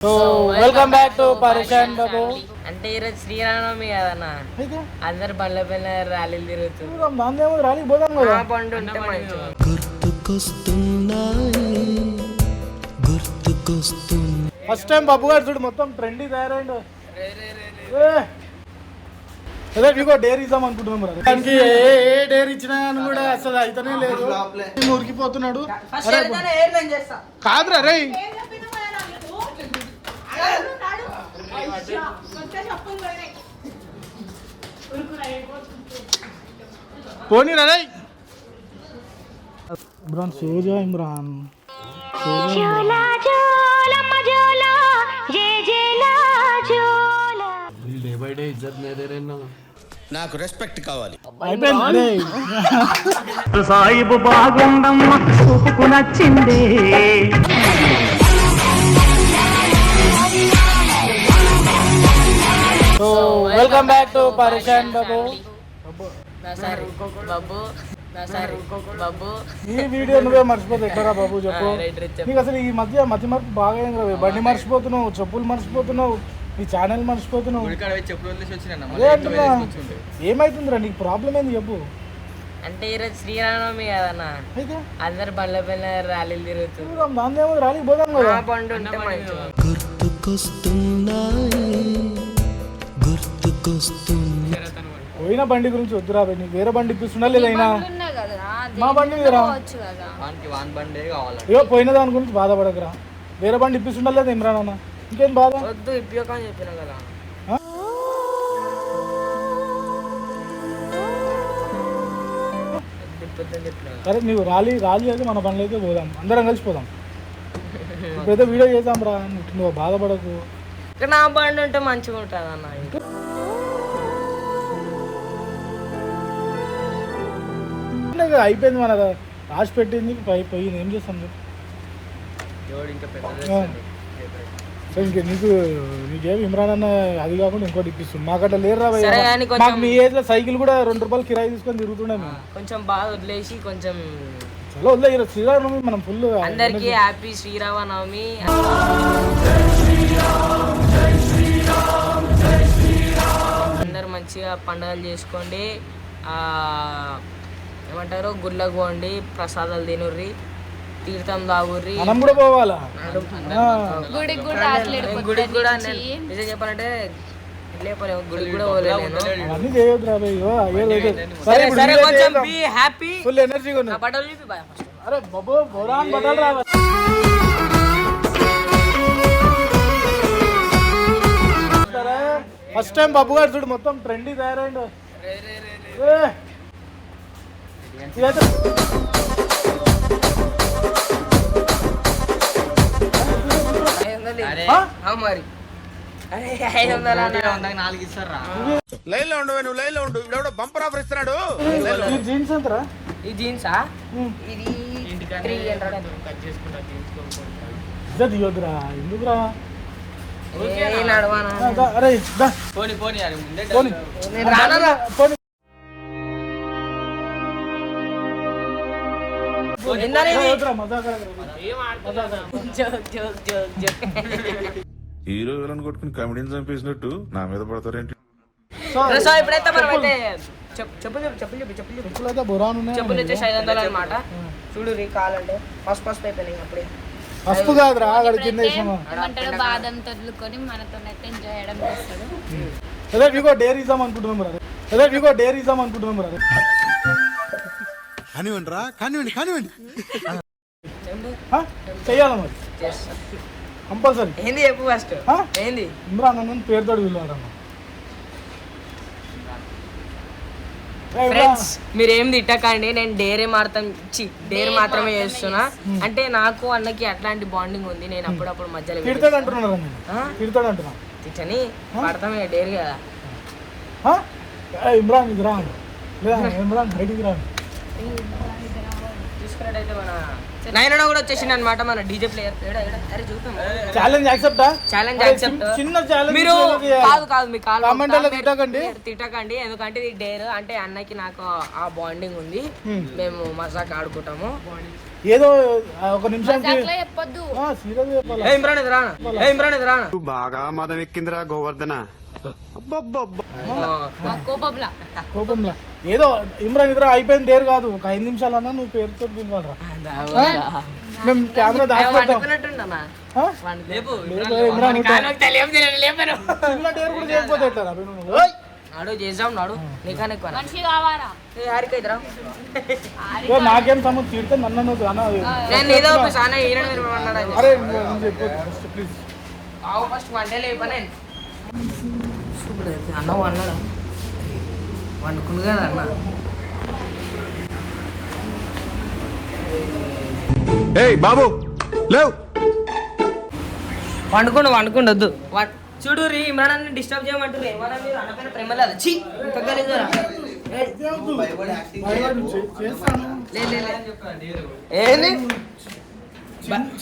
So welcome back to పరిశాన్ బాబు అంటే ఈరోజు శ్రీరామనవమి కదన్నా. అందరు బండ్ల పైన ర్యాలీలు రాలికి పోదాం కదా. ఆ బండి ఉంటే మంచిగా ఫస్ట్ టైం బాబు గారు చూడు మొత్తం ట్రెండీ తయారైండు. ఏ! అదే డేర్ ఇద్దాం అనుకుంటున్నాం రా దానికి ఏ ఏ డేర్ ఇచ్చినా అని కూడా అసలు అయితేనే లేదు. మురికిపోతున్నాడు అరే కాదురా రే పోనీరా రే ఇమ్రాన్ సోజా ఇమ్రాన్. సోజా ఇమ్రాన్. నాకు రెస్పెక్ట్ కావాలి. సాయిబు బాగుందమ్మ చూపుకు నచ్చింది. సో వెల్కమ్ బ్యాక్ టు పరిశాన్ బాబు బాబు ఈ వీడియో నువ్వే మర్చిపోతే ఎక్కడా బాబు చెప్పు. నీకు అసలు ఈ మధ్య మతి మరపు బాగా అయింది రా బండి మర్చిపోతున్నావు చెప్పులు మర్చిపోతున్నావు నీ ఛానల్ మర్చిపోతున్నావు. ఏమైతుందిరా నీకు ప్రాబ్లం ఏంది చెప్పు. అంటే ఈరోజు శ్రీరామనవమి కదన్నా. అందరు బండ్ల పైన ర్యాలీలు తిరుగుతూ చూద్దాం, దాన్ని ఏమో రాలికి పోదాం కదా. బండి పోయిన బండి గురించి వద్దురా బే, నీకు వేరే బండి ఇప్పిస్తున్నా లేదైనా మా బండి మీదరా అయ్యో పోయిన దాని గురించి బాధపడకురా. వేరే బండి ఇప్పిస్తుండా లేదా ఇమ్రాన్ అన్న ఇంకేం బాధ? వద్దు చెప్పిన కదా. సరే నీవు రాలి రాలి అయితే మన బండ్లు అయితే పోదాం. అందరం కలిసి పోదాం. ఇప్పుడైతే వీడియో చేద్దాం రా నువ్వు బాధపడకు. నా బండి ఉంటే మంచిగా ఉంటుంది అన్న. ఇంకా ఇంకా అయిపోయింది మన రాసి పెట్టింది పై పోయింది. ఏం చేస్తాం చెప్పు? ఆ. సరే ఇంక నీకు నీకేమి ఇమ్రాన్ అన్న అది కాకుండా ఇంకోటి ఇప్పిస్తుంది మాకట్లా లేరు రా భయ్యా. సరే కానీ కొంచెం- మాకు మీ ఏజ్లో సైకిల్ కూడా రెండు రూపాయలు కిరాయి తీసుకొని తిరుగుతుండే మేము. కొంచెం బాగా వదిలేసి కొంచెం చలో వదిలే ఈరోజు శ్రీరామనవమి మనం ఫుల్ అందరికి హ్యాపీ శ్రీరామనవమి. అందరు మంచిగా పండుగలు చేసుకోండి. ఆ, ఏమంటారు? గుళ్ళకు పోండి ప్రసాదాలు తినుర్రి తీర్థం తాగుర్రి. మనం కూడా పోవాలా. గుడికి కూడా నేను గుడికి కూడా నేను నిజం చెప్పాలంటే హ్యాపీ ఫుల్ బాయ్ ఫస్ట్ అరే బాబు బోరాన్ బట్టలు రా ఫస్ట్ టైం బాబు గారు చూడు మొత్తం ట్రెండీ తయారైండు. ఏ! ఇదైతే మరి. లైన్లో ఉండు నువ్వు లైన్లో ఉండు ఇవిడెవడో బంపర్ ఆఫర్ ఇస్తున్నాడు. ఈ జీన్స్ ఎంతరా ఈ జీన్సా? ఇది త్రీ హండ్రెడ్. ఇదే దిగొద్దురా ఎందుకురా. పోనీ రానరా. పోనీ. హీరో విలన్ కొట్టుకుని కమెడీని చంపేసినట్టు నా మీద పడతారేంటి? సో, ఇప్పుడైతే మనం అయితే చెప్పు. చెప్పు చెప్పు చెప్పు చెప్పులు చెప్పు చెప్పులైతే బురాన్ ఉన్నాయి చెప్పులు వచ్చేసి ఐదు వందలు అనమాట చూడు రీ కావాలంటే. ఫస్ట్ ఫస్ట్ అయిపోయినాయి అప్పుడే. ఫస్ట్ కాదురా అక్కడ కింద ఏమంటాడు బాదం తొడుకొని మనతోనైతే ఎంజాయ్ చేయడం చేస్తాడు. అదే డేర్ ఇద్దాం అనుకుంటున్నాం అదే మీకు డేర్ ఇద్దాం అనుకుంటున్నాం కానివ్వండి రా కానివ్వండి. కానివ్వండి? చెయ్యాలి మరి? కంపల్సరీ. ఏంది చెప్పు ఫస్ట్? ఏంది? ఇమ్రాన్ అన్న పేరుతో పిలవాలన్న ఫ్రెండ్స్ మీరు ఏం తిట్టకండి నేను డేరే మాత్రం చి డేర్ మాత్రమే చేస్తున్నా. అంటే నాకు అన్నకి అట్లాంటి బాండింగ్ ఉంది నేను అప్పుడప్పుడు మధ్యలో తిడతాడు అంటున్నాడు నేను ఆ? తిడతాడు అంటున్నా? తిట్టని పడతామే డేర్ కదా. ఇమ్రాన్ ఇది రా లేదా ఇమ్రాన్ బయటికి రా చూసుకున్నట్టయితే మన నైనా కూడా వచ్చేసింది అనమాట మన డీజే ప్లేయర్ అరే చూద్దాం. ఛాలెంజ్ యాక్సెప్టా ఛాలెంజ్ యాక్సెప్ట్ చిన్న ఛాలెంజ్ మీరు కాదు. కాదు మీ కాల్ తిట్టకండి. తిట్టకండి. ఎందుకంటే ఇది డేర్ అంటే అన్నకి నాకు ఆ బాండింగ్ ఉంది. మేము మజాక్ ఆడుకుంటాము. ఏదో ఒక ఏ ఇమ్రాన్ ఇది రానా? ఏ ఇమ్రాన్ ఇది రానా? బాగా మదం ఎక్కిందిరా గోవర్ధన. కోపంలా. కోపంలా? ఏదో ఇమ్రాన్ ఇద్దరు అయిపోయింది డేర్ కాదు. ఒక ఐదు నిమిషాలన్నా నువ్వు పేరుతో పిలవాలరా. మేము కెమెరా దాచిపెట్టాం! నాడు చేసాం నాడు. నాకేం సంబంధం? తీరితే నన్ను నువ్వు అన్న నేను ఒక సానా అన్నాడు అరే నువ్వు చెప్పు ప్లీజ్ ఆవు ఫస్ట్ వంటే లేపనే. అన్న అన్నాడు? వండుకుంది కదా అన్న. ఏయ్ బాబు లేవు. వండుకుండు వండుకుండు వద్దు. చూడు రీ ఇమ్రాన్ అన్ని డిస్టర్బ్ చేయమంటారు ఏమన్నా మీరు అన్నపైన ప్రేమ లేదు. ఏంది?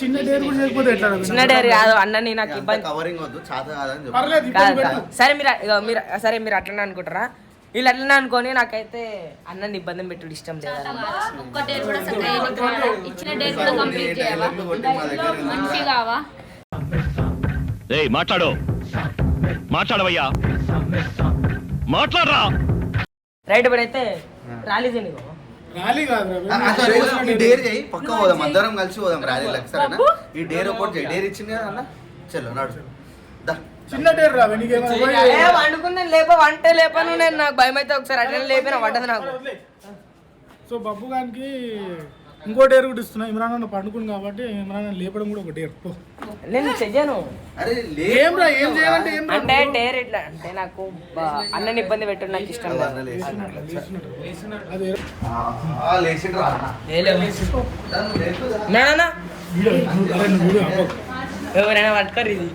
చిన్న- డేర్ కాదు అన్నని నాకు ఇబ్బంది. సరే మీరు మీరు సరే మీరు అట్లనే అనుకుంటారా? వీళ్ళు అట్లనే అనుకొని నాకైతే అన్నని ఇబ్బంది పెట్టుడు ఇష్టం లేదు. ఒక్క డేర్ కూడా సరిగ్గా చేయలేకపోయావా? ఇచ్చిన డేర్ కూడా కంప్లీట్ చేయవా? మనిషి కావా ఏయ్ మాట్లాడు. మాట్లాడవయ్యా. మాట్లాడరా. రైట్ ఇప్పుడైతే ర్యాలీ ఈ డేర్ చేయి పక్క పోదాం అందరం కలిసి పోదాం ర్యాలీలకు సరేనా? ఈ డేర్ ఒకటి చేయి డేర్ ఇచ్చింది కదా అన్న? చలో నడు. దా. చిన్న డేర్ రా వండుకున్నాను లేప వంటే లేపను నేను. నాకు భయం అయితే ఒకసారి అట్లనే లేపిన పడ్డది నాకు. సో బబ్బు గానికి ఇంకో డేర్ కూడా ఇస్తున్నా. ఇమ్రాన్ అన్న పండుకుంది కాబట్టి ఇమ్రాన్ అన్న లేపడం కూడా ఒక డేర్ పో. నేను చెయ్యను. అరే లే ఏం రా ఏం చేయాలంటే ఏం రా? అంటే డేర్ ఇట్లా అంటే నాకు అన్నని ఇబ్బంది పెట్టడం నాకు ఇష్టం లేదు. ఎవరైనా పట్టుకోరు ఇది.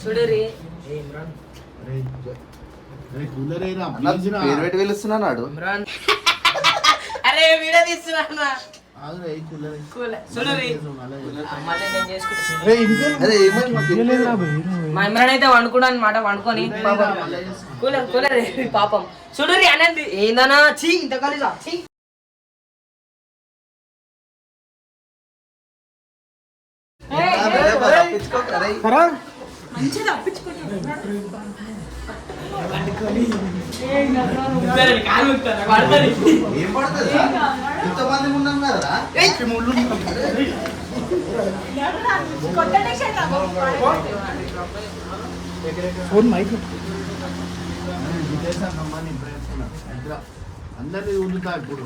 చూడరి పేరు పెట్టి అరే వీడియో తీస్తున్నా ఇమ్రాన్ అయితే వండుకున్నాను అనమాట వండుకొని పాపం కూలర్ కూలర్ పాపం. చూడరి అనంది ఏందనా చీ ఇంత కలిసా చీ. ఏం పడుతుందా ఇంతమంది ఉన్నాం కదా ఫోన్ మైక్. అందరినీ వదులుతా ఇప్పుడు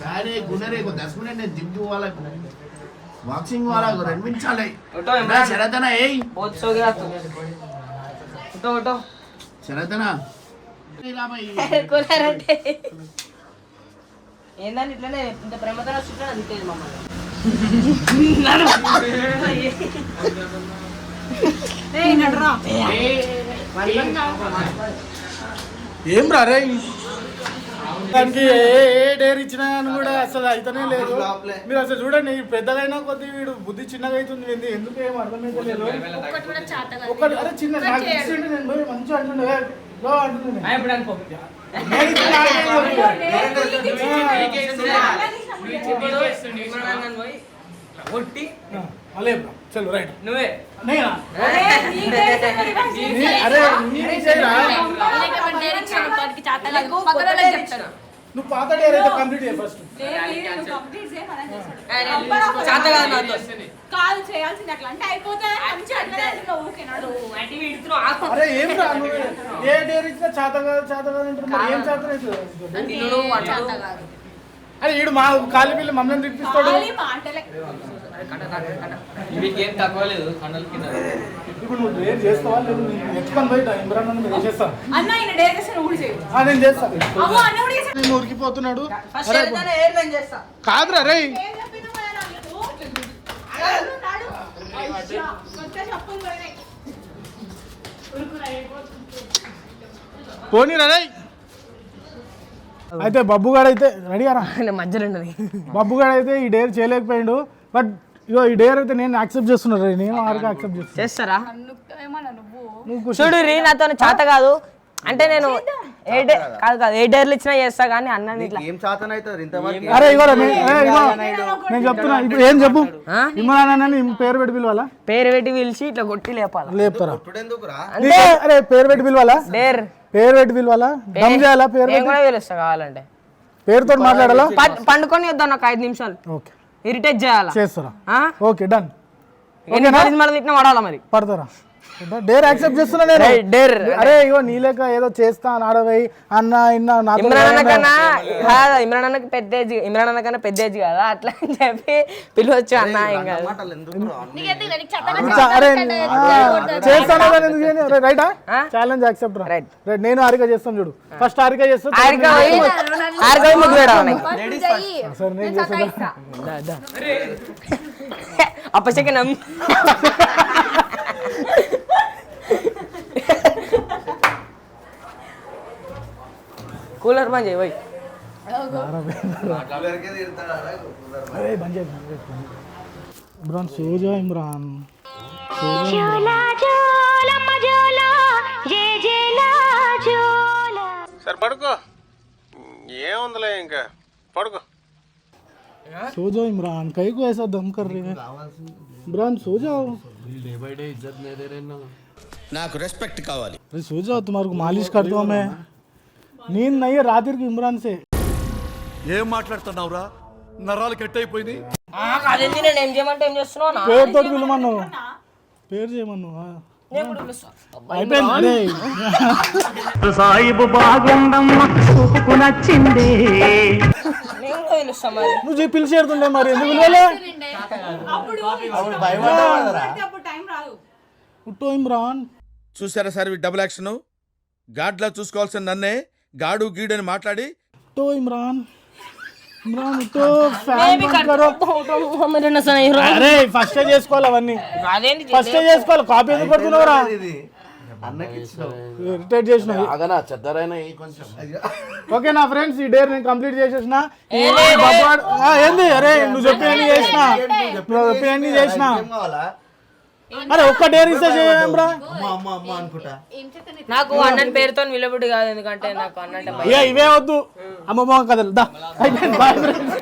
సారే గుణరే మినిట్ నేను జిమ్ వాళ్ళకు ಬಾಕ್ಸಿಂಗ್ ವಾರ ರೆಡ್ ಮಿಂಚ್ ಆಲೆ ಶರದನ ಏಯ್ ಬಹುತ್ ಸೋ ಗಯಾ ತು ಉಟೋ ಉಟೋ ఇట్లనే ఇంత ప్రేమతో చుట్టూ అది తెలియదు మమ్మల్ని ఏం రా దానికి ఏ ఏ డేర్ ఇచ్చినా అని కూడా అసలు అయితేనే లేదు మీరు అసలు చూడండి ఈ పెద్దగైనా కొద్ది వీడు బుద్ధి చిన్నగా అవుతుంది ఏంది ఎందుకు ఏం అర్థమైతే లేదు. ఒక్కటి అరే చిన్న నాకు ఇచ్చిండు నేను పోయి మంచిగా అంటుండే ఏ, లో అంటుండే నేను. ఇప్పుడు అనుకో నేను చలో రైట్. నువ్వే. నేనా? అరే. నువ్వు పాత డేర్ అయితే కంప్లీట్ చేయ ఫస్ట్ చేత కాదు నాతో కాదు చేయాల్సింది అట్లా అంటే అయిపోతే మంచి అట్లనే అంటున్నావు, ఓకేనా అటు ఇటు ఇడుతున్నావు, ఆకు. అరే ఏం రా నువ్వు ఏ డేర్ ఇచ్చినా చేత కాదు చేత కాదు అంటారు మరి. ఏం చేత అవుతుంది తినుడు, అటు. చేత కాదు. అరే ఈడు మా కాలి పిల్లి మమ్మల్ని తిప్పిస్తాడు మాటలే ఇప్పుడు నువ్వు డేర్ చేస్తావా లేదు? నేను ఎత్తుకొని బయట ఇమ్రాన్ అన్న నేను చేస్తాను? అన్న ఆయన డేర్ చేస్తే నువ్వు కూడా చేయు ఆ, నేను చేస్తాను అమ్మో అన్న కూడా చేస్తాడు. నేను ఉరికిపోతున్నాడు అరే, ఏదైనా ఎయిర్ లైన్ చేస్తా. కాదురా రే ఏం చెప్పిందో మరి నాకు? అడుగు, నాడు. అయ్యా, కొత్త చెప్పులు పోయినాయి. ఉరుకురా, అయిపోతుంది. పోనీరా రే అయితే బబ్బు గాడు అయితే రెడీగారా నేను మధ్యలో ఉన్నది. బబ్బు గాడు అయితే ఈ డేర్ చేయలేకపోయిండు. బట్ ఇగో ఈ డేర్ అయితే నేను యాక్సెప్ట్ చేస్తున్నా రే. నేను ఆరుగా యాక్సెప్ట్ చేస్తున్నా. చేస్తారా? నువ్వు చూడు రీ నాతో చేత కాదు. అంటే నేను ఏ డే కాదు. కాదు ఏ డేర్లు ఇచ్చినా చేస్తా కానీ అన్నని ఇట్లా ఏం చాతన అవుతుంది ఇంతవరకు అరే ఇగో రా, నే- ఏ, ఇగో నేను చెప్తున్నా. ఇప్పుడు ఏం చెప్పు? ఇమ్రాన్ అన్న పేరు పెట్టి పిలవాలా? పేరు పెట్టి పిలిచి ఇట్లా కొట్టి లేపాలి? లేపుతారా? అరే పేరు పెట్టి పిలవాలా? డేర్. పేరు పెట్టి పిలవాలా? దమ్ చేయాలా? పేరు నేను కూడా పిలుస్తా కావాలంటే. పేరుతో మాట్లాడాలా? పం- పండుకొని వద్దాం నాకు ఐదు నిమిషాలు. ఓకే. ఇరిటేట్ చేయాలా? చేస్తారా? ఓకే డన్ ఎన్ని రోజులు మనం తిట్టినా పడాలా మరి? పడతారా? డేర్ యాక్సెప్ట్ చేస్తున్నా నేను. డేర్. అరే ఇగో నీ లెక్క ఏదో చేస్తా ఆడవై అన్న ఇన్న నాతో ఇమ్రాన్ అన్న కన్నా కాదు ఇమ్రాన్ అన్నకి పెద్ద ఏజ్ ఇమ్రాన్ అన్న కన్నా పెద్ద ఏజ్ కదా అట్లా అని చెప్పి పిలవచ్చు అన్న చా- అరే చేస్తాను కదా ఎందుకు చేయను? రైటా? ఛాలెంజ్ యాక్సెప్ట్ రా. రైట్. రైట్ నేను హారిక చేస్తాను చూడు. ఫస్ట్ ఆరిక పోయి ఆరిక పోయి ముగ్గు వేయడం సరే నేను చేస్తా అప్పచెక్కనం. కూలర్ బంద్ చేయి పోయి ఎవరికీ తిడతాడా? అరే బంద్ చేయి, బంద్ చేయి. ఇమ్రాన్ సోజా ఇమ్రాన్ సరే పడుకో ఏముందిలే ఇంకా పడుకో सो जाओ इमरान कहीं को ऐसा दम कर रहे हैं इमरान सो जाओ నాకు రెస్పెక్ట్ కావాలి अरे सो जाओ तुम्हारे को मालिश करता हूँ मैं నేను నయ్యే రాత్రికి ఇమ్రాన్ ఏం మాట్లాడుతున్నావురా? నరాలు కట్ అయిపోయింది అదేంటి నేను ఏం పేరు చేయమను సాయిబు బాగుండమ్మ చూపుకు నచ్చింది. నువ్వు పిలిచి పెడుతుండే మరి ఎందుకు పిలవలే? ఉట్టో ఇమ్రాన్. చూసారా సార్ డబుల్ యాక్షన్ గాడ్లా చూసుకోవాల్సిన నన్నే. గాడు గీడు అని మాట్లాడి ఉట్టో ఇమ్రాన్. అరే ఫస్ట్ చేసుకోవాలి అవన్నీ. అదేంటి ఫస్ట్ చేసుకోవాలి. కాపీ ఎందుకు కొడుతున్నావురా? ఇది. అన్నకి ఇచ్చినావు. ఇరిటేట్ ఓకే నా ఫ్రెండ్స్ ఈ డేర్ నేను కంప్లీట్ చేసేసిన. ఏంది? అరే నువ్వు చెప్పి చేసిన. నువ్వు చెప్పి చేసిన. ఏం కావాలా? అరే ఒక్క డేర్ ఇస్తే చేయరా అమ్మ అమ్మ అమ్మ అనుకుంటా. నాకు అన్నని పేరుతో నిలబడి కాదు ఎందుకంటే నాకు అన్నంటే. ఇక ఇవే వద్దు. అమ్మమ్మ కథలు దా. అయిపోయింది. Bye friends